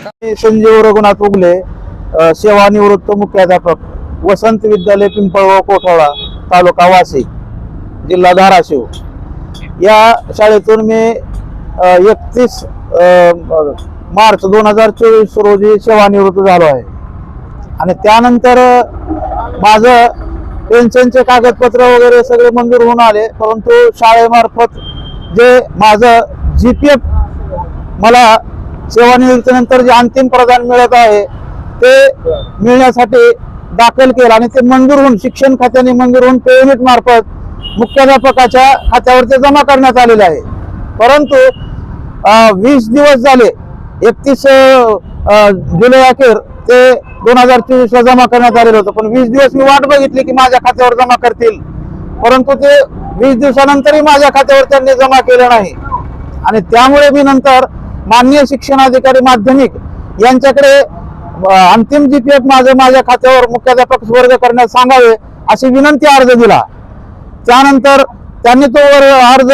मी संजीव रघुनाथ उगले सेवानिवृत्त मुख्याध्यापक वसंत विद्यालय पिंपळगाव कोठाळा तालुका वाशी जिल्हा धाराशिव. या शाळेतून मी एकतीस मार्च दोन हजार चोवीस रोजी सेवानिवृत्त झालो आहे. आणि त्यानंतर माझं पेन्शनचे कागदपत्र वगैरे सगळे मंजूर होऊन आले परंतु शाळेमार्फत जे माझं जी पी एफ मला सेवानिवृत्तीनंतर जे अंतिम प्रदान मिळत आहे ते मिळण्यासाठी दाखल केलं आणि ते मंजूर होऊन शिक्षण खात्याने मंजूर होऊन पेमेंट मार्फत मुख्याध्यापकाच्या खात्यावर ते जमा करण्यात आलेले आहे. परंतु वीस दिवस झाले एकतीस जुलै अखेर ते दोन हजार चोवीस ला जमा करण्यात आलेलं होतं. पण वीस दिवस मी वाट बघितली की माझ्या खात्यावर जमा करतील. परंतु ते वीस दिवसानंतरही माझ्या खात्यावर त्यांनी जमा केलं नाही. आणि त्यामुळे मी नंतर माननीय शिक्षणाधिकारी माध्यमिक यांच्याकडे अंतिम जीपीएफ माझं माझ्या खात्यावर मुख्याध्यापक वर्ग करण्यास सांगावे अशी विनंती अर्ज दिला. त्यानंतर त्यांनी तो वर अर्ज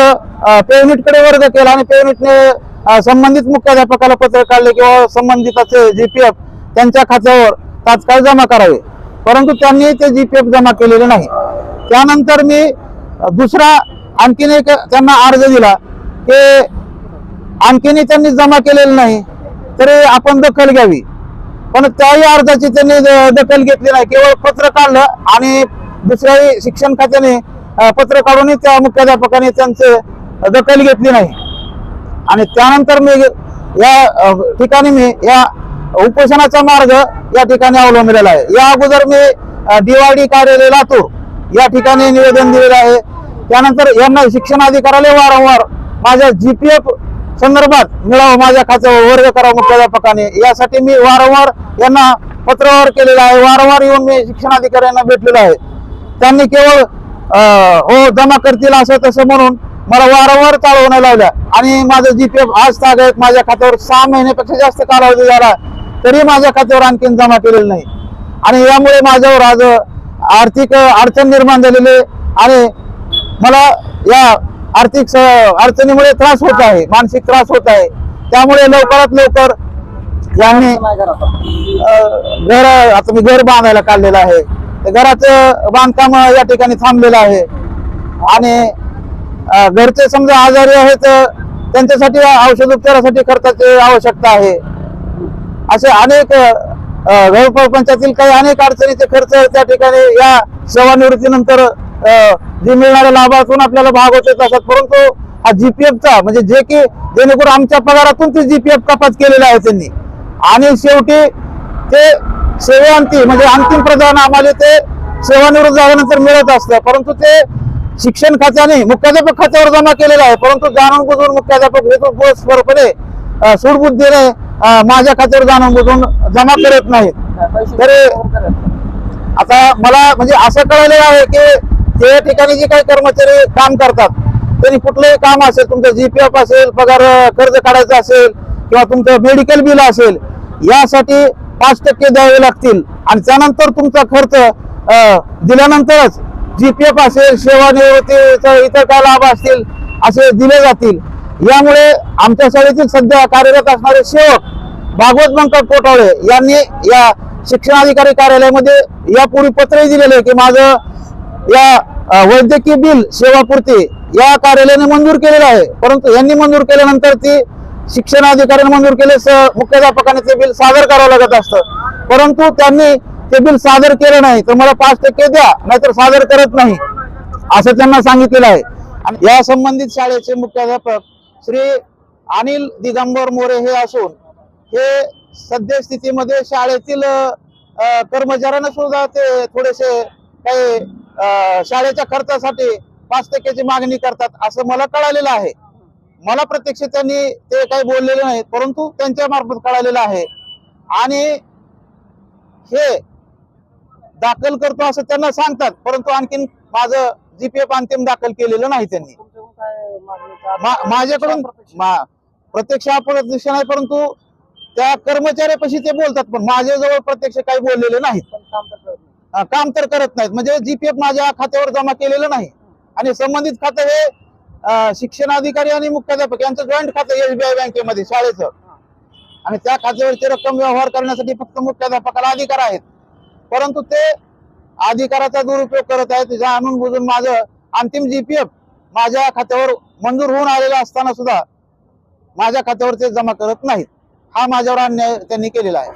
पेवनिटकडे वर्ग केला आणि पेवनिटने संबंधित मुख्याध्यापकाला पत्र काढले किंवा संबंधिताचे जीपीएफ त्यांच्या खात्यावर तात्काळ जमा करावे. परंतु त्यांनी ते जीपीएफ जमा केलेले नाही. त्यानंतर मी दुसरा आणखीन एक त्यांना अर्ज दिला की आणखीनही त्यांनी जमा केलेलं नाही तरी आपण दखल घ्यावी. पण त्याही अर्जाची त्यांनी दखल घेतली नाही केवळ पत्र काढलं आणि दुसऱ्याही शिक्षण खात्याने पत्र काढूनही त्या मुख्याध्यापकाने त्यांचे दखल घेतली नाही. आणि त्यानंतर मी या ठिकाणी मी या उपोषणाचा मार्ग या ठिकाणी अवलंबलेला आहे. या अगोदर मी डीवायडी कार्यालय लातूर या ठिकाणी निवेदन दिलेलं आहे. त्यानंतर यांना शिक्षणाधिकाऱ्याला वारंवार माझ्या जीपीएफ संदर्भात मिळावं माझ्या खात्यावर वर्ग करावा मुख्याध्यापकाने यासाठी मी वारंवार यांना पत्रव्यवहार केलेला आहे. वारंवार येऊन मी शिक्षणाधिकाऱ्यांना भेटलेलो आहे. त्यांनी केवळ हो जमा करतील असं तसं म्हणून मला वारंवार चालवण्या लावल्या. आणि माझं जीपीएफ आज तागत माझ्या खात्यावर सहा महिन्यापेक्षा जास्त कालावधी झाला तरी माझ्या खात्यावर आणखीन जमा केलेलं नाही. आणि यामुळे माझ्यावर आज आर्थिक अडचण निर्माण झालेली आहे. आणि मला या आर्थिक अडचणीमुळे त्रास होत आहे मानसिक त्रास होत आहे. त्यामुळे लवकरात लवकर यांनी घर आता मी घर बांधायला काढलेलं आहे. घराचं बांधकाम या ठिकाणी थांबलेलं आहे. आणि घरचे समजा आजारी आहेत त्यांच्यासाठी औषध उपचारासाठी खर्चाची आवश्यकता आहे. असे अनेक अ, प्रपंचातील काही अनेक अडचणीचे खर्च त्या ठिकाणी या सेवानिवृत्तीनंतर जे मिळणाऱ्या लाभातून आपल्याला भागवत येत असतात परंतु हा जीपीएफचा म्हणजे जे की जेणेकरून आमच्या पगारातून ते जीपीएफ कपात केलेला आहे त्यांनी. आणि शेवटी ते सेवांती म्हणजे अंतिम प्रदान आम्हाला ते सेवानिवृत्त झाल्यानंतर मिळत असतं. परंतु ते शिक्षण खात्याने मुख्याध्यापक खात्यावर जमा केलेलं आहे. परंतु जाणून बुजून मुख्याध्यापक हेतुपुरस्परपणे अ, सूडबुद्धीने माझ्या खात्यावर जाणून बुजून जमा करत नाहीत. तरी आता मला म्हणजे असं कळलेलं आहे की त्या ठिकाणी जे काही कर्मचारी काम करतात त्यांनी कुठलंही काम असेल तुमचं जीपीएफ असेल पगार कर्ज काढायचं असेल किंवा तुमचं मेडिकल बिल असेल यासाठी पाच टक्के द्यावे लागतील. आणि त्यानंतर तुमचा खर्च दिल्यानंतरच जीपीएफ असेल सेवानिवृत्तीचा इतर काय लाभ असतील असे दिले जातील. यामुळे आमच्या शाळेतील सध्या कार्यरत असणारे सेवक भागवत बंकर कोटाळे यांनी या शिक्षणाधिकारी कार्यालयामध्ये यापूर्वी पत्रही दिलेलं आहे की माझं या वैद्यकीय बिल सेवापुरती या कार्यालयाने मंजूर केलेलं आहे. परंतु यांनी मंजूर केल्यानंतर ती शिक्षणाधिकाऱ्याने मंजूर केले मुख्याध्यापकाने ते बिल सादर करावं लागत असतं. परंतु त्यांनी ते बिल सादर केलं नाही तर मला पाच टक्के द्या नाहीतर सादर करत नाही असं त्यांना सांगितलेलं आहे. आणि या संबंधित शाळेचे मुख्याध्यापक श्री अनिल दिगंबर मोरे हे असून हे सद्यस्थितीमध्ये शाळेतील कर्मचाऱ्यांना सुद्धा ते थोडेसे काही शाळेच्या खर्चासाठी पाच टक्क्याची मागणी करतात असं मला कळालेलं आहे. मला प्रत्यक्ष त्यांनी ते काही बोललेले नाहीत परंतु त्यांच्या मार्फत कळालेलं आहे. आणि हे दाखल करतो असं त्यांना सांगतात परंतु आणखीन माझं जीपीएफ अंतिम दाखल केलेलं नाही त्यांनी. माझ्याकडून प्रत्यक्ष. अप्रत्यक्ष नाही परंतु त्या कर्मचाऱ्यापाशी ते बोलतात पण माझ्याजवळ प्रत्यक्ष काही बोललेले नाहीत काम तर करत नाहीत. म्हणजे जीपीएफ माझ्या खात्यावर जमा केलेलं नाही. आणि संबंधित खातं हे शिक्षण शिक्षणाधिकारी आणि मुख्याध्यापक यांचं जॉईंट खातं एसबीआय बँकेमध्ये शाळेचं. आणि त्या खात्यावरची रक्कम व्यवहार करण्यासाठी फक्त मुख्याध्यापकाला अधिकार आहेत. परंतु ते अधिकाराचा दुरुपयोग करत आहेत. जाणून बुजून माझं अंतिम जीपीएफ माझ्या खात्यावर मंजूर होऊन आलेला असताना सुद्धा माझ्या खात्यावर ते जमा करत नाहीत. हा माझ्यावर अन्याय त्यांनी केलेला आहे.